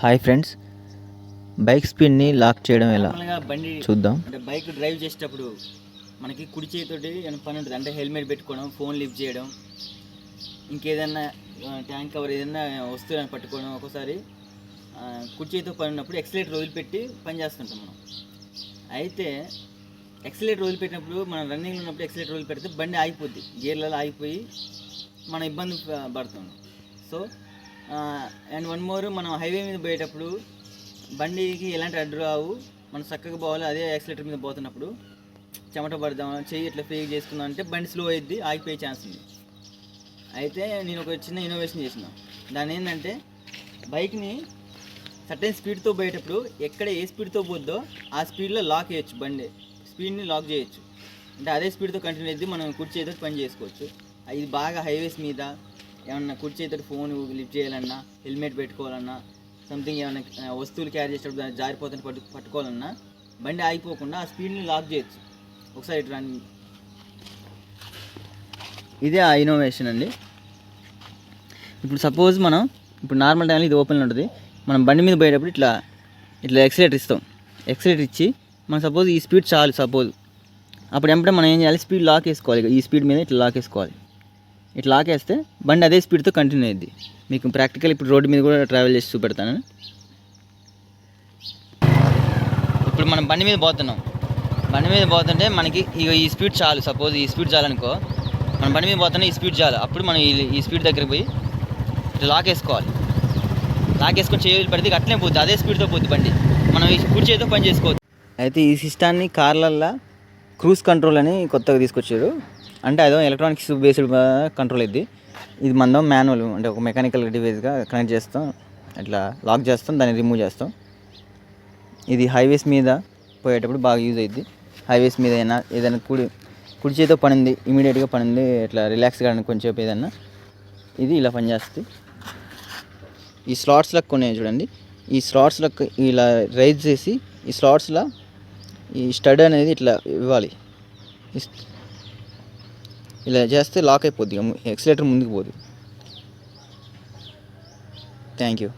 Hi friends. Bike స్పీడ్ని lock చేయడం ఎలా? బండి చూద్దాం. అంటే బైక్ డ్రైవ్ చేసేటప్పుడు మనకి కుడి చేతితోటి ఏమైనా పని ఉంటుంది అంటే హెల్మెట్ పెట్టుకోవడం ఫోన్ లిఫ్ట్ చేయడం ఇంకేదన్నా ట్యాంక్ కవర్ ఏదైనా వస్తువులను పట్టుకోవడం ఒక్కోసారి ఆ, కుడి చేతితో పని ఉన్నప్పుడు ఎక్సలేటర్ వదిలిపెట్టి పని చేస్తుంటాం మనం. అయితే ఎక్సలేటర్ వదిలిపెట్టినప్పుడు మనం రన్నింగ్లో ఉన్నప్పుడు ఎక్సలేటర్ వదిలిపెడితే బండి ఆగిపోద్ది గేర్లలో ఆగిపోయి మనం ఇబ్బంది పడుతున్నాం సో అండ్ వన్ మోర్ మనం హైవే మీద పోయేటప్పుడు బండికి ఎలాంటి అడ్డు రావు. మనం చక్కగా పోవాలి అదే యాక్సిలేటర్ మీద పోతున్నప్పుడు. చెమట పడదాం చెయ్యి ఇట్లా ఫ్రీ చేసుకుందాం అంటే బండి స్లో అయ్యిద్ది ఆగిపోయే ఛాన్స్ ఉంది. అయితే నేను ఒక చిన్న ఇన్నోవేషన్ చేసిన. దాని ఏంటంటే బైక్ని సర్టెన్ స్పీడ్తో పోయేటప్పుడు ఎక్కడ ఏ స్పీడ్తో పోద్దో ఆ స్పీడ్లో లాక్ చేయొచ్చు బండి. స్పీడ్ని లాక్ చేయొచ్చు. అంటే అదే స్పీడ్తో కంటిన్యూ అయితే మనం కుర్చీ చేతితో పని చేసుకోవచ్చు. ఇది బాగా హైవేస్ మీద ఏమన్నా కుర్చీ ఫోన్ లిఫ్ట్ చేయాలన్నా హెల్మెట్ పెట్టుకోవాలన్నా సంథింగ్ ఏమైనా వస్తువులు క్యారీ చేసేటప్పుడు దాన్ని జారిపోతుంది పట్టు పట్టుకోవాలన్నా బండి ఆగిపోకుండా ఆ స్పీడ్ని లాక్ చేయొచ్చు. ఒకసారి ఇటు రండి. ఇదే ఆ ఇన్నోవేషన్ అండి. ఇప్పుడు సపోజ్ మనం ఇప్పుడు నార్మల్ టైంలో ఇది ఓపెన్లో ఉంటుంది. మనం బండి మీద పోయేటప్పుడు ఇట్లా ఇట్లా ఎక్సలేటర్ ఇస్తాం. ఎక్సలేటర్ ఇచ్చి మనం సపోజ్ ఈ స్పీడ్ చాలు సపోజ్ అప్పుడు వెంటనే మనం ఏం చేయాలి? స్పీడ్ లాక్ వేసుకోవాలి ఈ స్పీడ్ మీద ఇట్లా లాక్ వేసుకోవాలి ఇట్లా లాక్ వేస్తే బండి అదే స్పీడ్తో కంటిన్యూ అయ్యింది మీకు ప్రాక్టికల్ ఇప్పుడు రోడ్డు మీద కూడా ట్రావెల్ చేసి చూపెడతాను. ఇప్పుడు మనం బండి మీద పోతున్నాం. బండి మీద పోతుంటే మనకి ఇక ఈ స్పీడ్ చాలు. సపోజ్ ఈ స్పీడ్ చాలనుకో మనం బండి మీద పోతున్నా ఈ స్పీడ్ చాలు. అప్పుడు మనం ఈ స్పీడ్ దగ్గరికి పోయి ఇట్లా లాక్ వేసుకోవాలి లాక్ వేసుకొని చేయాలి పడితే అట్లనే పోద్ది. అదే స్పీడ్తో పోద్ది బండి. మనం ఈ కుడి చేతితో పని చేసుకోవచ్చు. అయితే ఈ సిస్టాన్ని కార్లల్లో క్రూజ్ కంట్రోల్ అని కొత్తగా తీసుకొచ్చారు. అంటే అదో ఎలక్ట్రానిక్స్ బేస్డ్ కంట్రోల్ ఇది ఇది మనం మాన్యువల్ అంటే ఒక మెకానికల్ డివైస్గా కనెక్ట్ చేస్తాం. ఇట్లా లాక్ చేస్తాం దాన్ని రిమూవ్ చేస్తాం. ఇది హైవేస్ మీద పోయేటప్పుడు బాగా యూజ్ అయ్యింది హైవేస్ మీద అయినా ఏదైనా కుడి కుడి చేతితో పనింది ఇమీడియట్గా పనింది ఇట్లా రిలాక్స్ కావడానికి కొంచెం ఏదన్నా. ఇది ఇలా పనిచేస్తుంది. ఈ స్లాట్స్లకు కొన్ని చూడండి. ఈ స్లాట్స్లకు ఇలా రైజ్ చేసి ఈ స్లాట్స్లో ఈ స్టడ్ అనేది ఇట్లా ఇవ్వాలి. ఇస్- ఇలా చేస్తే లాక్ అయిపోద్ది. ఎక్సలేటర్ ముందుకు పోదు. Thank you